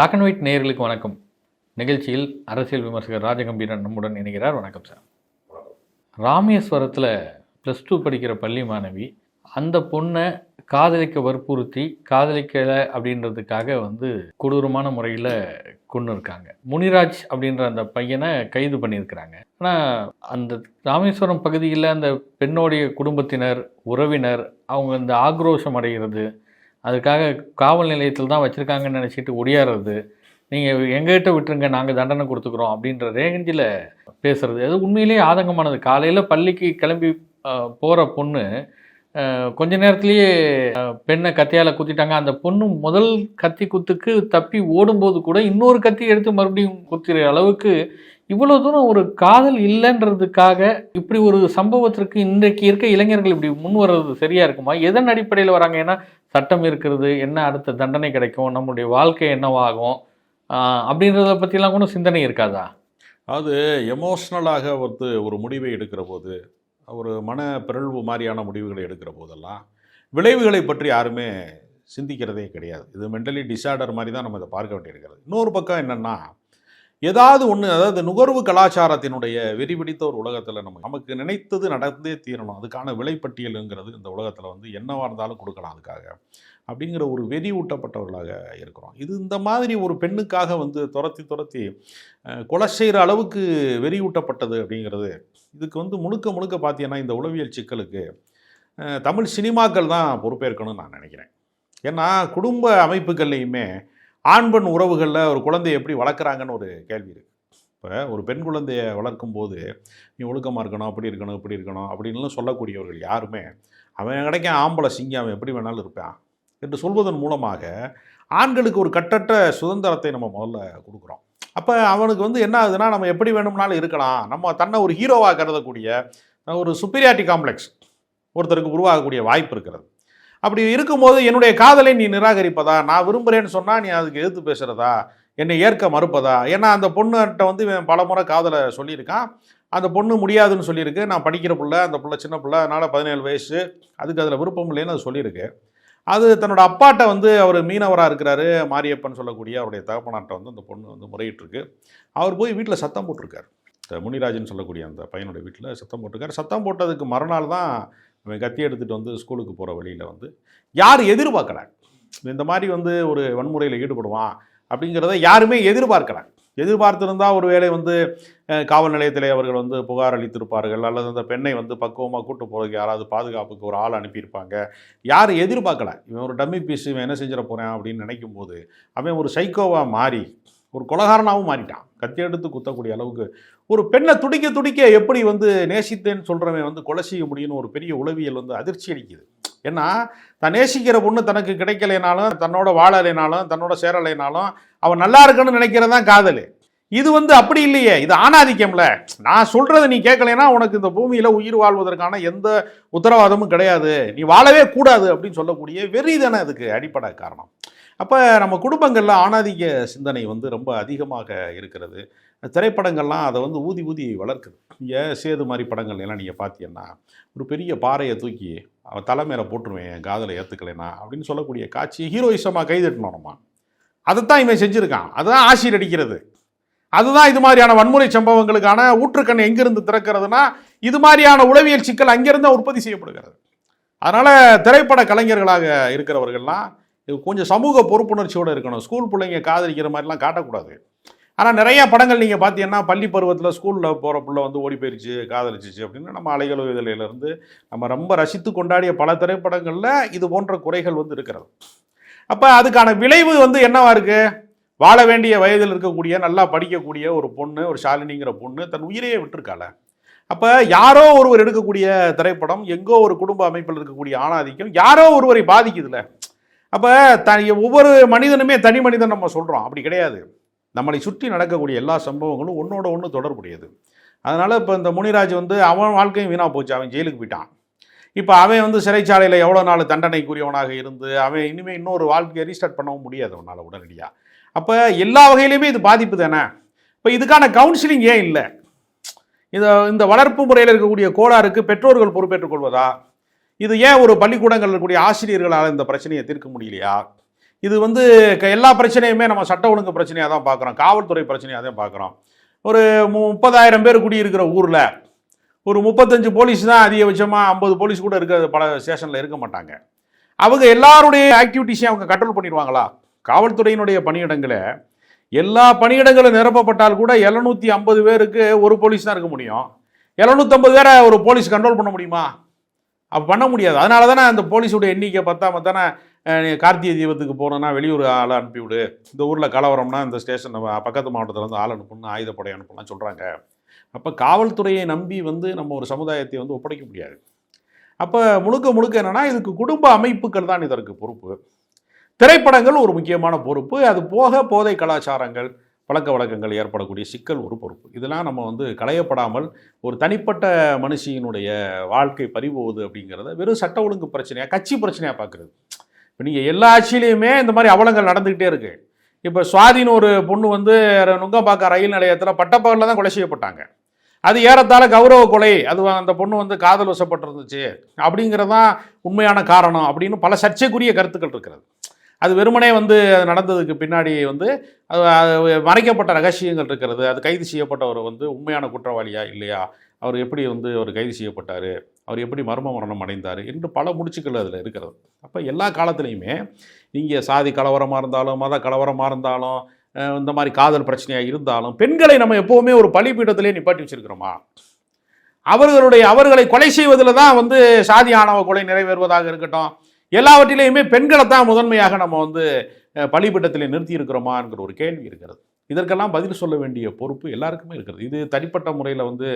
Black and white நேயர்களுக்கு வணக்கம். நிகழ்ச்சியில் அரசியல் விமர்சகர் ராஜகம்பீரன் நம்முடன் இணைகிறார். வணக்கம் சார் ராமேஸ்வரத்தில் ப்ளஸ் டூ படிக்கிற பள்ளி மாணவி அந்த பொண்ணை காதலிக்க வற்புறுத்தி காதலிக்கலை அப்படின்றதுக்காக வந்து கொடூரமான முறையில் கொண்டு இருக்காங்க. முனிராஜ் அப்படின்ற அந்த பையனை கைது பண்ணியிருக்கிறாங்க. ஆனால் அந்த ராமேஸ்வரம் பகுதியில் அந்த பெண்ணோடைய குடும்பத்தினர் உறவினர் அவங்க இந்த ஆக்ரோஷம் அடைகிறது அதுக்காக காவல் நிலையத்தில் தான் வச்சுருக்காங்கன்னு நினச்சிட்டு ஒடியாடுறது நீங்கள் எங்ககிட்ட விட்டுருங்க நாங்கள் தண்டனை கொடுத்துக்குறோம் அப்படின்ற ரேஞ்சில் பேசுறது. அது உண்மையிலேயே ஆதங்கமானது. காலையில் பள்ளிக்கு கிளம்பி போகிற பொண்ணு கொஞ்ச நேரத்துலேயே பெண்ணை கத்தியால் குத்திட்டாங்க. அந்த பொண்ணு முதல் கத்தி குத்துக்கு தப்பி ஓடும்போது கூட இன்னொரு கத்தி எடுத்து மறுபடியும் குத்துற அளவுக்கு இவ்வளோ தூரம் ஒரு காதல் இல்லைன்றதுக்காக இப்படி ஒரு சம்பவத்திற்கு இன்றைக்கு இருக்க இளைஞர்கள் இப்படி முன் வர்றது சரியா இருக்குமா? எதன் அடிப்படையில் வராங்க? ஏன்னா சட்டம் இருக்கிறது என்ன அடுத்த தண்டனை கிடைக்கும்? நம்மளுடைய வாழ்க்கை என்னவாகும்? அப்படின்றத பற்றிலாம் கூட சிந்தனை இருக்காதா? அது எமோஷ்னலாக வந்து ஒரு முடிவை எடுக்கிற போது ஒரு மன பிறழ்வு மாதிரியான முடிவுகளை எடுக்கிற போதெல்லாம் விளைவுகளை பற்றி யாருமே சிந்திக்கிறதே கிடையாது. இது மென்டலி டிசார்டர் மாதிரி தான் நம்ம இதை பார்க்க வேண்டியிருக்கிறது. இன்னொரு பக்கம் என்னென்னா ஏதாவது ஒன்று அதாவது நுகர்வு கலாச்சாரத்தினுடைய வெறிபிடித்த ஒரு உலகத்தில் நம்ம நமக்கு நினைத்தது நடந்தே தீரணும். அதுக்கான விலைப்பட்டியலுங்கிறது இந்த உலகத்தில் வந்து என்னவாக இருந்தாலும் கொடுக்கலாம் அதுக்காக அப்படிங்கிற ஒரு வெறி ஊட்டப்பட்டவர்களாக இருக்கிறோம். இது இந்த மாதிரி ஒரு பெண்ணுக்காக வந்து துரத்தி துரத்தி கொலை செய்கிற அளவுக்கு வெறியூட்டப்பட்டது அப்படிங்கிறது இதுக்கு வந்து முழுக்க முழுக்க பார்த்தீங்கன்னா இந்த உளவியல் சிக்கலுக்கு தமிழ் சினிமாக்கள் தான் பொறுப்பேற்கணும்னு நான் நினைக்கிறேன். ஏன்னா குடும்ப அமைப்புகள்லையுமே ஆண் பெண் உறவுகளில் ஒரு குழந்தையை எப்படி வளர்க்குறாங்கன்னு ஒரு கேள்வி இருக்குது இப்போ ஒரு பெண் குழந்தையை வளர்க்கும் போது நீ ஒழுக்கமாக இருக்கணும் அப்படி இருக்கணும் இப்படி இருக்கணும் அப்படின்லாம் சொல்லக்கூடியவர்கள் யாருமே அவன் கிடைக்க ஆம்பளை சிங்கம் அவன் எப்படி வேணாலும் இருப்பான் என்று சொல்வதன் மூலமாக ஆண்களுக்கு ஒரு கட்டற்ற சுதந்திரத்தை நம்ம முதல்ல கொடுக்குறோம். அப்போ அவனுக்கு வந்து என்ன ஆகுதுன்னா நம்ம எப்படி வேணும்னாலும் இருக்கலாம். நம்ம தன்னை ஒரு ஹீரோவாக கருதக்கூடிய ஒரு சுப்பீரியாரிட்டி காம்ப்ளெக்ஸ் ஒருத்தருக்கு உருவாகக்கூடிய வாய்ப்பு இருக்கிறது. அப்படி இருக்கும்போது என்னுடைய காதலை நீ நிராகரிப்பதா? நான் விரும்புகிறேன்னு சொன்னால் நீ அதுக்கு எதிர்த்து பேசுகிறதா என்னை ஏற்க மறுப்பதா? ஏன்னா அந்த பொண்ணுகிட்ட வந்து பல பலமுறை காதலை சொல்லியிருக்கான். அந்த பொண்ணு முடியாதுன்னு சொல்லியிருக்கு. நான் படிக்கிற பிள்ளை அந்த பிள்ளை சின்ன பிள்ளை அதனால் பதினேழு வயசு. அதுக்கு அதில் விருப்பம் இல்லைன்னு அது சொல்லியிருக்கு. அது தன்னோட அப்பாட்ட வந்து அவர் மீனவராக இருக்கிறாரு மாரியப்பன் சொல்லக்கூடிய அவருடைய தகப்பனாட்ட வந்து அந்த பொண்ணு வந்து முறையிட்டிருக்கு. அவர் போய் வீட்டில் சத்தம் போட்டிருக்கார். முனிராஜன் சொல்லக்கூடிய அந்த பையனுடைய வீட்டில் சத்தம் போட்டிருக்காரு. சத்தம் போட்டதுக்கு மறுநாள் தான் அவன் கத்தி எடுத்துகிட்டு வந்து ஸ்கூலுக்கு போகிற வழியில் வந்து யார் எதிர்பார்க்கல இந்த மாதிரி வந்து ஒரு வன்முறையில் ஈடுபடுவான் அப்படிங்கிறத யாருமே எதிர்பார்க்கல. எதிர்பார்த்திருந்தால் ஒரு வேளை வந்து காவல் நிலையத்தில் அவர்கள் வந்து புகார் அளித்திருப்பார்கள் அல்லது அந்த பெண்ணை வந்து பக்குவமாக கூட்டு போகிறதுக்கு யாராவது பாதுகாப்புக்கு ஒரு ஆள் அனுப்பியிருப்பாங்க. யாரும் எதிர்பார்க்கல? இவன் ஒரு டம்மி பீஸ் இவன் என்ன செஞ்சிட போகிறான் அப்படின்னு நினைக்கும் போது அவன் ஒரு சைக்கோவாக மாறி ஒரு கொலகாரனாகவும் மாறிட்டான். கத்தி எடுத்து குத்தக்கூடிய அளவுக்கு. ஒரு பெண்ணை துடிக்க துடிக்க எப்படி வந்து நேசித்தேன்னு சொல்கிறவன் வந்து கொலை செய்ய முடியும்னு ஒரு பெரிய உளவியல் வந்து அதிர்ச்சி அளிக்குது. ஏன்னா தான் நேசிக்கிற பொண்ணு தனக்கு கிடைக்கலைனாலும் தன்னோட வாழலைனாலும் தன்னோட சேரலைனாலும் அவன் நல்லா இருக்கணும்னு நினைக்கிறதான் தான் காதல். இது வந்து அப்படி இல்லையே. இது ஆணாதிக்கம்ல. நான் சொல்கிறத நீ கேட்கலைன்னா உனக்கு இந்த பூமியில உயிர் வாழ்வதற்கான எந்த உத்தரவாதமும் கிடையாது. நீ வாழவே கூடாது அப்படின்னு சொல்லக்கூடிய வெறி தானே அதுக்கு அடிப்படை காரணம். அப்போ நம்ம குடும்பங்களில் ஆணாதிக்க சிந்தனை வந்து ரொம்ப அதிகமாக இருக்கிறது. திரைப்படங்கள்லாம் அதை வந்து ஊதி ஊதி வளர்க்குது. இங்கே சேது மாதிரி படங்கள் எல்லாம் நீங்கள் பார்த்தீங்கன்னா ஒரு பெரிய பாறையை தூக்கி அவன் தலை மேலே போட்டுருவேன் என் காதலை ஏற்றுக்கலைனா அப்படின்னு சொல்லக்கூடிய காட்சி ஹீரோயிசமாக கைதட்டணும் நம்ம. அதைத்தான் இவன் செஞ்சுருக்கான். அதுதான் ஆசிர் அடிக்கிறது. அதுதான் இது மாதிரியான வன்முறை சம்பவங்களுக்கான ஊற்றுக்கண் எங்கிருந்து திறக்கிறதுனா இது மாதிரியான உளவியல் சிக்கல் அங்கிருந்து உற்பத்தி செய்யப்படுகிறது. அதனால் திரைப்பட கலைஞர்களாக இருக்கிறவர்கள்லாம் கொஞ்சம் சமூக பொறுப்புணர்ச்சியோடு இருக்கணும். ஸ்கூல் பிள்ளைங்க காதலிக்கிற மாதிரிலாம் காட்டக்கூடாது. ஆனால் நிறையா படங்கள் நீங்கள் பார்த்தீங்கன்னா பள்ளி பருவத்தில் ஸ்கூலில் போகிற பிள்ளை வந்து ஓடி போயிருச்சு காதலிச்சிச்சு அப்படின்னு நம்ம அலைகள் இதழிலிருந்து நம்ம ரொம்ப ரசித்து கொண்டாடிய பல திரைப்படங்களில் இது போன்ற குறைகள் வந்து இருக்கிறது. அப்போ அதுக்கான விளைவு வந்து என்னவா இருக்குது வாழ வேண்டிய வயதில் இருக்கக்கூடிய நல்லா படிக்கக்கூடிய ஒரு பொண்ணு ஒரு ஷாலினிங்கிற பொண்ணு தன் உயிரையே விட்டுருக்காள. அப்போ யாரோ ஒருவர் எடுக்கக்கூடிய திரைப்படம் எங்கோ ஒரு குடும்ப அமைப்பில் இருக்கக்கூடிய ஆணாதிக்கம் யாரோ ஒருவரை பாதிக்குதுல்ல அப்போ தனி ஒவ்வொரு மனிதனுமே தனி மனிதன் நம்ம சொல்கிறோம் அப்படி கிடையாது. நம்மளை சுற்றி நடக்கக்கூடிய எல்லா சம்பவங்களும் ஒன்றோட ஒன்று தொடர்புடையது. அதனால் இப்போ இந்த முனிராஜ் வந்து அவன் வாழ்க்கையும் வீணாக போச்சு. அவன் ஜெயிலுக்கு போயிட்டான். இப்போ அவன் வந்து சிறைச்சாலையில் எவ்வளோ நாள் தண்டனைக்குரியவனாக இருந்து அவன் இனிமேல் இன்னொரு வாழ்க்கையை ரீஸ்டார்ட் பண்ணவும் முடியாது அவனால் உடனடியாக அப்போ எல்லா வகையிலையுமே இது பாதிப்பு தானே? இப்போ இதுக்கான கவுன்சிலிங் ஏன் இல்லை? இதை இந்த வளர்ப்பு முறையில் இருக்கக்கூடிய கோளாறுக்கு பெற்றோர்கள் பொறுப்பேற்றுக் கொள்வதா? இது ஏன் ஒரு பள்ளிக்கூடங்கள் இருக்கக்கூடிய ஆசிரியர்களால் இந்த பிரச்சனையை தீர்க்க முடியலையா? இது வந்து க- எல்லா பிரச்சனையுமே நம்ம சட்ட ஒழுங்கு பிரச்சனையாக தான் பார்க்குறோம். காவல்துறை பிரச்சனையாக தான் பார்க்குறோம். ஒரு மு- முப்பதாயிரம் பேர் குடியிருக்கிற ஊரில் ஒரு முப்பத்தஞ்சு போலீஸ் தான் அதிகபட்சமாக ஐம்பது போலீஸ் கூட இருக்க பல ஸ்டேஷனில் இருக்க மாட்டாங்க. அவங்க எல்லாருடைய ஆக்டிவிட்டிஸையும் அவங்க கண்ட்ரோல் பண்ணிடுவாங்களா? காவல்துறையினுடைய பணியிடங்களை எல்லா பணியிடங்களும் நிரப்பப்பட்டால் கூட எழுநூற்றி ஐம்பது பேருக்கு ஒரு போலீஸ் தான் இருக்க முடியும். எழுநூற்றம்பது பேரை ஒரு போலீஸ் கண்ட்ரோல் பண்ண முடியுமா? அப்போ பண்ண முடியாது. அதனால தானே அந்த போலீஸோட எண்ணிக்கை பத்தாம தானே கார்த்திகை தீபத்துக்கு போனோன்னா வெளியூர் ஆள் அனுப்பிவிடு. இந்த ஊரில் கலவரம்னா இந்த ஸ்டேஷன் பக்கத்து மாவட்டத்தில் வந்து ஆள் அனுப்பணும் ஆயுதப்படை அனுப்பலாம் சொல்கிறாங்க அப்போ காவல்துறையை நம்பி வந்து நம்ம ஒரு சமுதாயத்தை வந்து ஒப்படைக்க முடியாது. அப்போ முழுக்க முழுக்க என்னன்னா இதுக்கு குடும்ப அமைப்புகள் தான் இதற்கு பொறுப்பு. திரைப்படங்கள் ஒரு முக்கியமான பொறுப்பு. அது போக போதை கலாச்சாரங்கள் பழக்க வழக்கங்கள் ஏற்படக்கூடிய சிக்கல் ஒரு பொறுப்பு. இதெல்லாம் நம்ம வந்து களையப்படாமல் ஒரு தனிப்பட்ட மனுஷியினுடைய வாழ்க்கை பறிபோகுது அப்படிங்கிறத வெறும் சட்ட ஒழுங்கு பிரச்சனையாக கட்சி பிரச்சனையாக பார்க்குறது. இப்போ நீங்கள் எல்லா ஆட்சியிலையுமே இந்த மாதிரி அவலங்கள் நடந்துக்கிட்டே இருக்கு. இப்போ சுவாதின்னு ஒரு பொண்ணு வந்து நுங்கம்பாக்கம் ரயில் நிலையத்தில் பட்டப்பகலில் தான் கொலை செய்யப்பட்டாங்க. அது ஏறத்தாழ கௌரவ கொலை. அது அந்த பொண்ணு வந்து காதல் வசப்பட்டிருந்துச்சு. அப்படிங்கிறது தான் உண்மையான காரணம் அப்படின்னு பல சர்ச்சைக்குரிய கருத்துக்கள் இருக்கிறது. அது வெறுமனே வந்து அது நடந்ததுக்கு பின்னாடி வந்து அது மறைக்கப்பட்ட ரகசியங்கள் இருக்கிறது. அது கைது செய்யப்பட்டவர் வந்து உண்மையான குற்றவாளியா இல்லையா? அவர் எப்படி வந்து அவர் கைது செய்யப்பட்டார்? அவர் எப்படி மர்ம மரணம் அடைந்தார்? என்று பல முடிச்சுக்கள் அதில் இருக்கிறது. அப்போ எல்லா காலத்துலேயுமே நீங்கள் சாதி கலவரமாக இருந்தாலும் மத கலவரமாக இருந்தாலும் இந்த மாதிரி காதல் பிரச்சனையாக இருந்தாலும் பெண்களை நம்ம எப்போவுமே ஒரு பலிபீடத்திலே நிப்பாட்டி வச்சுருக்கிறோமா? அவர்களுடைய அவர்களை கொலை செய்வதில் தான் வந்து சாதி ஆணவ கொலை நிறைவேறுவதாக இருக்கட்டும். எல்லாவற்றிலேயுமே பெண்களை தான் முதன்மையாக நம்ம வந்து அஹ், நிறுத்தி இருக்கிறோமா ஒரு கேள்வி இருக்கிறது. இதற்கெல்லாம் பதில் சொல்ல வேண்டிய பொறுப்பு எல்லாருக்குமே இருக்கிறது. இது தனிப்பட்ட முறையில் வந்து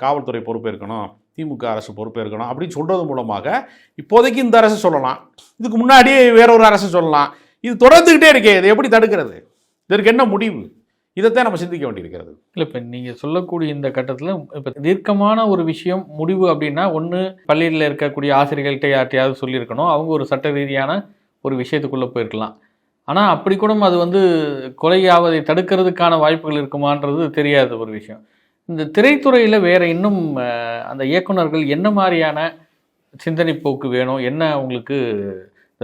காவல்துறை காவல்துறை பொறுப்பேற்கணும் திமுக அரசு பொறுப்பேற்கணும் அப்படின்னு சொல்கிறது மூலமாக இப்போதைக்கு இந்த அரசு சொல்லலாம். இதுக்கு முன்னாடியே வேறொரு அரசு சொல்லலாம். இது தொடர்ந்துக்கிட்டே இருக்கே இதை எப்படி தடுக்கிறது? இதற்கு என்ன முடிவு? இதைத்தான் நம்ம சிந்திக்க வேண்டியிருக்கிறது. இல்லை இப்போ நீங்கள் சொல்லக்கூடிய இந்த கட்டத்தில் இப்போ தீர்க்கமான ஒரு விஷயம் முடிவு அப்படின்னா ஒன்று பள்ளியில் இருக்கக்கூடிய ஆசிரியர்கள்ட்ட யார்ட்டையாவது சொல்லியிருக்கணும். அவங்க ஒரு சட்ட ரீதியான ஒரு விஷயத்துக்குள்ளே போயிருக்கலாம். ஆனால் அப்படி கூட அது வந்து கொலையாவதை தடுக்கிறதுக்கான வாய்ப்புகள் இருக்குமான்றது தெரியாத ஒரு விஷயம். இந்த திரைத்துறையில் வேறு இன்னும் அந்த இயக்குனர்கள் என்ன மாதிரியான சிந்தனை போக்கு வேணும்? என்ன உங்களுக்கு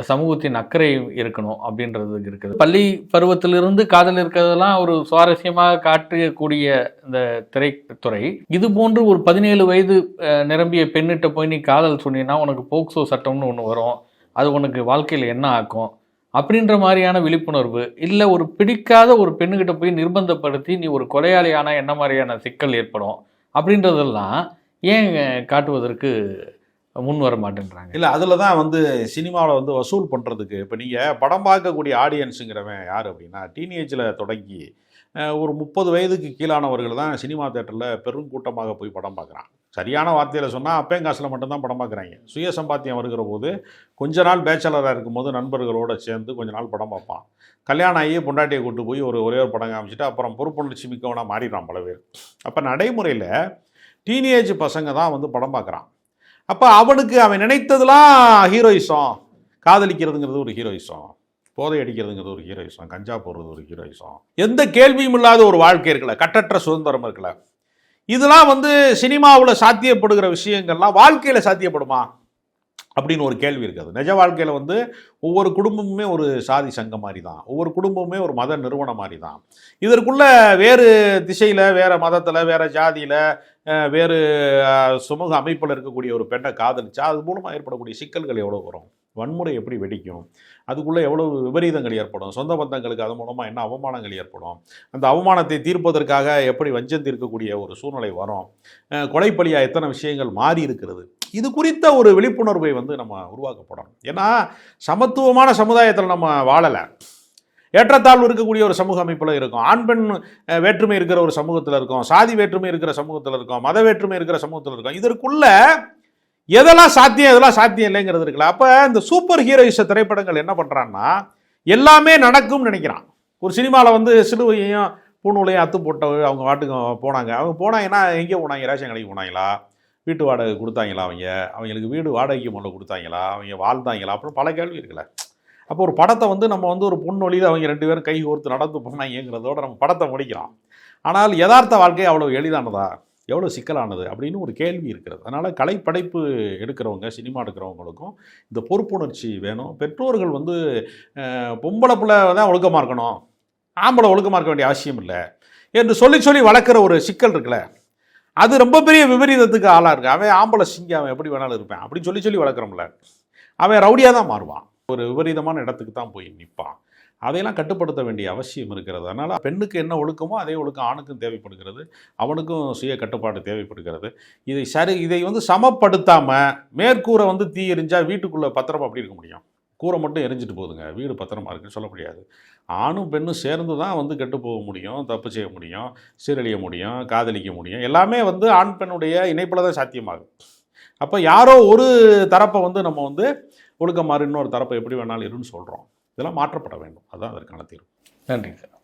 இந்த சமூகத்தின் அக்கறை இருக்கணும் அப்படின்றது இருக்குது. பள்ளி பருவத்திலிருந்து காதல் இருக்கிறதெல்லாம் ஒரு சுவாரஸ்யமாக காட்டக்கூடிய இந்த திரைத்துறை. இது போன்று ஒரு பதினேழு வயது நிரம்பிய பெண்ணிட்ட போய் நீ காதல் சொன்னீங்கன்னா உனக்கு போக்சோ சட்டம்னு ஒன்று வரும். அது உனக்கு வாழ்க்கையில் என்ன ஆக்கும்? அப்படின்ற மாதிரியான விழிப்புணர்வு இல்லை ஒரு பிடிக்காத ஒரு பெண்ணுகிட்ட போய் நிர்பந்தப்படுத்தி நீ ஒரு கொலையாளியான என்ன மாதிரியான சிக்கல் ஏற்படும்? அப்படின்றதெல்லாம் ஏன் காட்டுவதற்கு முன் வர மாட்டேன்றாங்க இல்லை அதில் தான் வந்து சினிமாவில் வந்து வசூல் பண்ணுறதுக்கு இப்போ நீங்கள் படம் பார்க்கக்கூடிய ஆடியன்ஸுங்கிறவன் யார் அப்படின்னா டீனேஜில் தொடங்கி ஒரு முப்பது வயதுக்கு கீழானவர்கள் தான் சினிமா தேட்டரில் பெருங்கூட்டமாக போய் படம் பார்க்குறான். சரியான வார்த்தையில் சொன்னால் அப்பேங்காசில் மட்டும்தான் படம் பார்க்குறாங்க. சுய சம்பாத்தியம் வருகிற போது கொஞ்ச நாள் பேச்சலராக இருக்கும்போது நண்பர்களோட சேர்ந்து கொஞ்ச நாள் படம் பார்ப்பான். கல்யாணம் ஆகி பொண்டாட்டியை கூட்டு போய் ஒரு ஒரே ஒரு படம் காமிச்சிட்டு அப்புறம் பொறுப்புணர்ச்சி மிக்கவனாக மாறிடுறான் பல பேர். அப்போ நடைமுறையில் டீனேஜ் பசங்க தான் வந்து படம் பார்க்குறான். அப்போ அவனுக்கு அவன் நினைத்ததெல்லாம் ஹீரோயிசம். காதலிக்கிறதுங்கிறது ஒரு ஹீரோயிசம். போதை அடிக்கிறதுங்கிறது ஒரு ஹீரோயிசம். கஞ்சா போடுறது ஒரு ஹீரோயிசம். எந்த கேள்வியும் இல்லாத ஒரு வாழ்க்கை இருக்கல. கட்டற்ற சுதந்திரம் இருக்குல்ல இதெல்லாம் வந்து சினிமாவில் சாத்தியப்படுகிற விஷயங்கள்லாம் வாழ்க்கையில் சாத்தியப்படுமா? அப்படின்னு ஒரு கேள்வி இருக்குது நிஜ வாழ்க்கையில் வந்து ஒவ்வொரு குடும்பமுமே ஒரு சாதி சங்கம் மாதிரி தான் ஒவ்வொரு குடும்பமுமே ஒரு மத நிறுவனம் மாதிரி தான் இதற்குள்ளே வேறு திசையில் வேறு மதத்தில் வேறு ஜாதியில் வேறு சுமூக சமூக அமைப்பில் இருக்கக்கூடிய ஒரு பெண்ணை காதலிச்சா அது மூலமாக ஏற்படக்கூடிய சிக்கல்கள் எவ்வளோ வரும்? வன்முறை எப்படி வெடிக்கும்? அதுக்குள்ளே எவ்வளோ விபரீதங்கள் ஏற்படும்? சொந்த பந்தங்களுக்கு அது மூலமாக என்ன அவமானங்கள் ஏற்படும்? அந்த அவமானத்தை தீர்ப்பதற்காக எப்படி வஞ்சம் தீர்க்கக்கூடிய ஒரு சூழ்நிலை வரும்? கொலைப்பலியாக எத்தனை விஷயங்கள் மாறி இருக்கிறது? இது குறித்த ஒரு விழிப்புணர்வை வந்து நம்ம உருவாக்கப்படணும். ஏன்னா சமத்துவமான சமுதாயத்தில் நம்ம வாழலை. ஏற்றத்தாழ்வு இருக்கக்கூடிய ஒரு சமூக அமைப்பில் இருக்கும். ஆண் பெண் வேற்றுமை இருக்கிற ஒரு சமூகத்தில் இருக்கும். சாதி வேற்றுமை இருக்கிற சமூகத்தில் இருக்கும். மத வேற்றுமை இருக்கிற சமூகத்தில் இருக்கும். இதற்குள்ள எதெல்லாம் சாத்தியம் எதெல்லாம் சாத்தியம் இல்லைங்கிறது இருக்குல்ல. அப்போ இந்த சூப்பர் ஹீரோயிச திரைப்படங்கள் என்ன பண்ணுறான்னா எல்லாமே நடக்கும்னு நினைக்கிறான். ஒரு சினிமாவில் வந்து சிலுவையையும் பூணூலையும் அத்து போட்ட அவங்க வாட்டுக்கு போனாங்க. அவங்க போனாங்கன்னா எங்கே போனாங்க ரேஷன் கடைக்கு போனாங்களா? வீட்டு வாடகை கொடுத்தாங்களா அவங்க? அவங்களுக்கு வீடு வாடகைக்கு முதல்ல கொடுத்தாங்களா? அவங்க வாழ்ந்தாங்களா? அப்புறம் பல கேள்வி இருக்குல்ல. அப்போ ஒரு படத்தை வந்து நம்ம வந்து ஒரு பொண்ணு வழியில் அவங்க ரெண்டு பேரும் கை கோர்த்து நடந்து போனாங்கிறதோட நம்ம படத்தை முடிக்கிறோம் ஆனால் யதார்த்த வாழ்க்கை அவ்வளோ எளிதானதா? எவ்வளோ சிக்கலானது? அப்படின்னு ஒரு கேள்வி இருக்கிறது. அதனால் கலைப்படைப்பு எடுக்கிறவங்க சினிமா எடுக்கிறவங்களுக்கும் இந்த பொறுப்புணர்ச்சி வேணும். பெற்றோர்கள் வந்து பொம்பளை பிள்ளை தான் ஒழுக்கமாக இருக்கணும். ஆம்பளை ஒழுக்கமாக இருக்க வேண்டிய அவசியம் இல்லை. என்று சொல்லி சொல்லி வளர்க்குற ஒரு சிக்கல் இருக்குல்ல. அது ரொம்ப பெரிய விபரீதத்துக்கு ஆளாக இருக்கு. அவன் ஆம்பளை சிங்கி அவன் எப்படி வேணாலும் இருப்பேன். அப்படின்னு சொல்லி சொல்லி வளர்க்குறோம்ல. அவன் ரவுடியாக தான் மாறுவான். ஒரு விபரீதமான இடத்துக்கு தான் போய் நிற்பான் அதையெல்லாம் கட்டுப்படுத்த வேண்டிய அவசியம் இருக்கிறது. அதனால் பெண்ணுக்கு என்ன ஒழுக்கமோ அதே ஒழுக்கம் ஆணுக்கும் தேவைப்படுகிறது. அவனுக்கும் சுய கட்டுப்பாடு தேவைப்படுகிறது. இதை சரி இதை வந்து சமப்படுத்தாமல் மேற்கூரை வந்து தீ எரிஞ்சால் வீட்டுக்குள்ளே பத்திரமா அப்படி இருக்க முடியும். கூரை மட்டும் எரிஞ்சிட்டு போகுதுங்க. வீடு பத்திரமா இருக்குன்னு சொல்ல முடியாது. ஆணும் பெண்ணும் சேர்ந்து தான் வந்து கெட்டு போக முடியும் தப்பு செய்ய முடியும் சீரழிய முடியும் காதலிக்க முடியும். எல்லாமே வந்து ஆண் பெண்ணுடைய இணைப்பில் தான் சாத்தியமாகும். அப்போ யாரோ ஒரு தரப்பை வந்து நம்ம வந்து ஒழுக்கமாறு இன்னொரு தரப்பை எப்படி வேணாலும் இருன்னு சொல்கிறோம் இதெல்லாம் மாற்றப்பட வேண்டும். அதுதான் அதற்கான தீர்வு. நன்றி சார்.